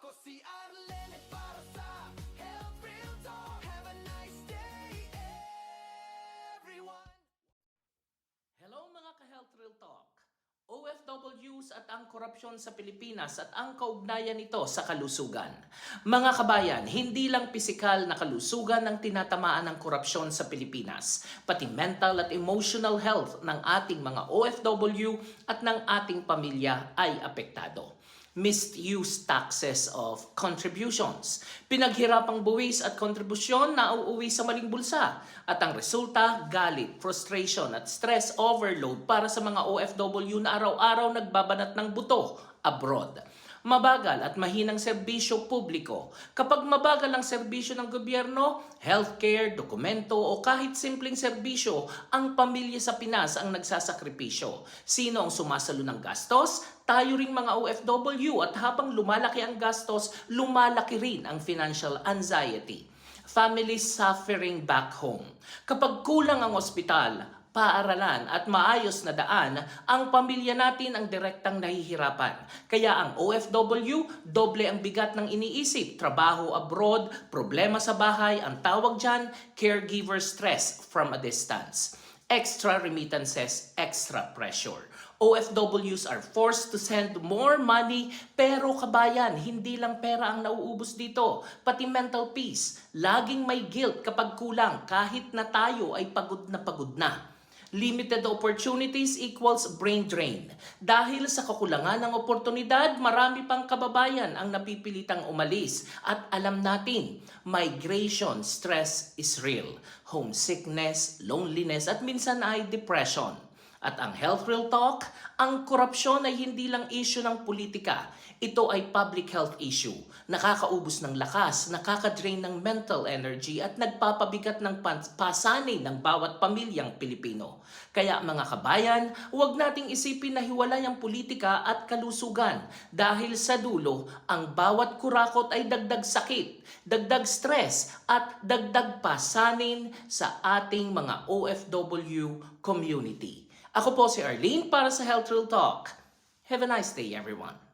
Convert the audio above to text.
ako si Arlen para Health Real Talk. Have a nice day, everyone! Hello mga ka-Health Real Talk! OFWs at ang korupsyon sa Pilipinas at ang kaugnayan nito sa kalusugan. Mga kabayan, hindi lang pisikal na kalusugan ang tinatamaan ng korupsyon sa Pilipinas, pati mental at emotional health ng ating mga OFW at ng ating pamilya ay apektado misuse taxes of contributions. Pinaghirapang buwis at kontribusyon na uuwi sa maling bulsa. At ang resulta, galit, frustration at stress overload para sa mga OFW na araw-araw nagbabanat ng buto abroad. Mabagal at mahinang serbisyo publiko. Kapag mabagal ang serbisyo ng gobyerno, healthcare, dokumento o kahit simpleng serbisyo, ang pamilya sa Pinas ang nagsasakripisyo. Sino ang sumasalo ng gastos? Tayo ring mga OFW at habang lumalaki ang gastos, lumalaki rin ang financial anxiety families suffering back home. Kapag kulang ang ospital, paaralan at maayos na daan, ang pamilya natin ang direktang nahihirapan. Kaya ang OFW, doble ang bigat ng iniisip. Trabaho abroad, problema sa bahay, ang tawag dyan, caregiver stress from a distance. Extra remittances, extra pressure. OFWs are forced to send more money pero kabayan, hindi lang pera ang nauubos dito, pati mental peace. Laging may guilt kapag kulang kahit na tayo ay pagod na pagod na. Limited opportunities equals brain drain. Dahil sa kakulangan ng oportunidad, marami pang kababayan ang napipilitang umalis. At alam natin, migration stress is real. Homesickness, loneliness, at minsan ay depression. At ang Health Real Talk, ang korupsyon ay hindi lang issue ng politika. Ito ay public health issue. Nakakaubos ng lakas, nakakadrain ng mental energy at nagpapabigat ng pasanay ng bawat pamilyang Pilipino. Kaya mga kabayan, huwag nating isipin na hiwalay ang politika at kalusugan dahil sa dulo, ang bawat kurakot ay dagdag sakit, dagdag stress at dagdag pasanin sa ating mga OFW community. Ako po si Arlene para sa Health Real Talk. Have a nice day everyone.